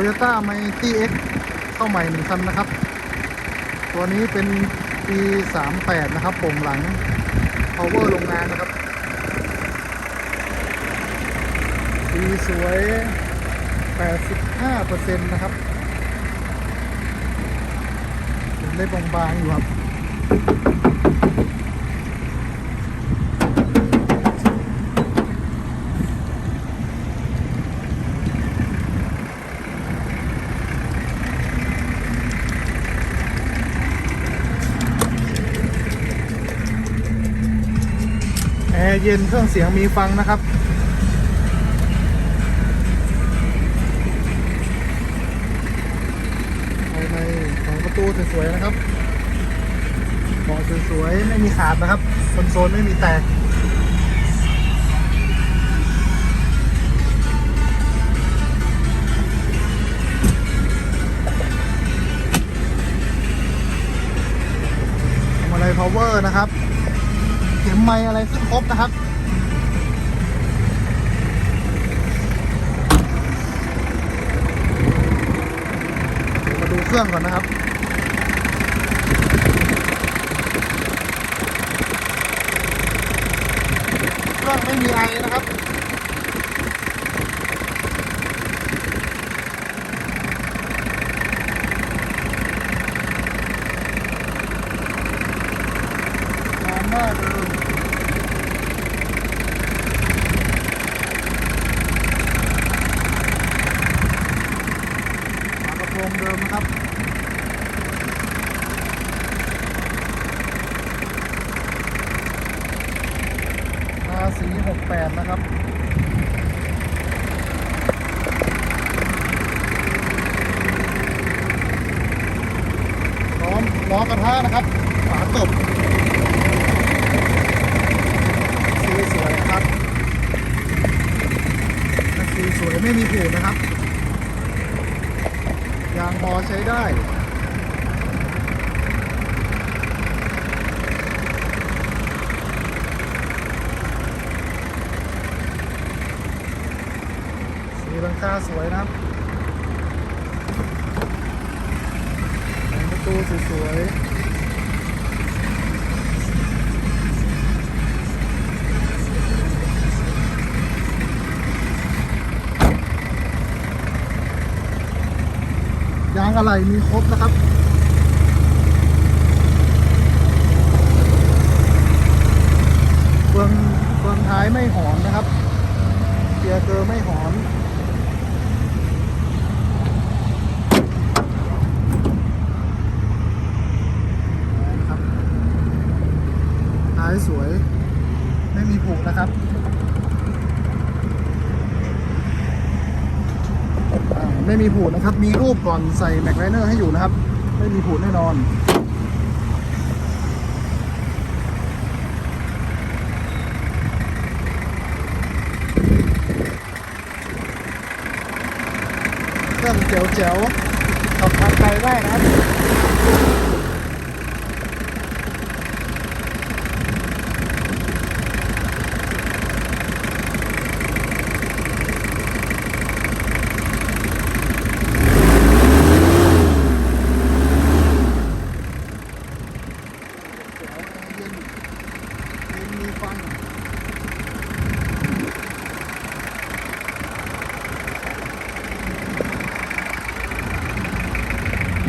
Toyota m i t X เอ็กเข้าใหม่หนึ่งคันนะครับ ตัวนี้เป็นปี 38 นะครับโป่งหลัง power โรงงานนะครับปีสวย 85%นะครับเห็นได้บางๆอยู่ครับ แอร์เย็นเครื่องเสียงมีฟังนะครับ ภายในของประตูสวยๆนะครับเบาะสวยๆ ไม่มีขาดนะครับคอนโซลไม่มีแตกทำอะไร power นะครับ ข็มไม้อะไรขึ้นครบนะครับมาดูเครื่องก่อนนะครับเครื่องไม่มีไอนะครับ งานหน้าเดิมฝากระโปรง เดิมนะครับราสี68 นะครับพร้อมล้อกระทะนะครับฝาตบสีสวยครับสีสวยไม่มีผูดนะครับ ยางพอใช้ได้สีหลังคาสวยนะครับประตูสวยๆ อะไรมีครบนะครับเฟืองเฟืองท้ายไม่หอนนะครับเกียร์เกอร์ไม่หอนท้ายสวย ไม่มีผูกนะครับ อ่า ไม่มีผูดนะครับ มีรูปก่อนใส่แม็กไนเนอร์ให้อยู่นะครับ ไม่มีผูดแน่นอนเครื่องเจ๋วเจ๋วๆขับทางไกลได้นะครับ เย็นเย็นมีฟังใค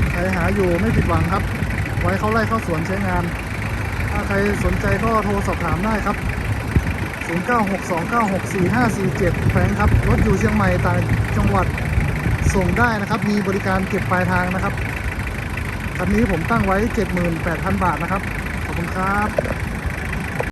ร หาอยู่ไม่ผิดหวังครับ ไว้เขาไล่เข้าสวนใช้งาน ถ้าใครสนใจก็โทรสอบถามได้ครับ 0962964547 แฟงครับ รถอยู่เชียงใหม่ต่างจังหวัดส่งได้นะครับ มีบริการเก็บปลายทางนะครับคันนี้ผมตั้งไว้ 78,000 บาทนะครับ ขอบคุณครับ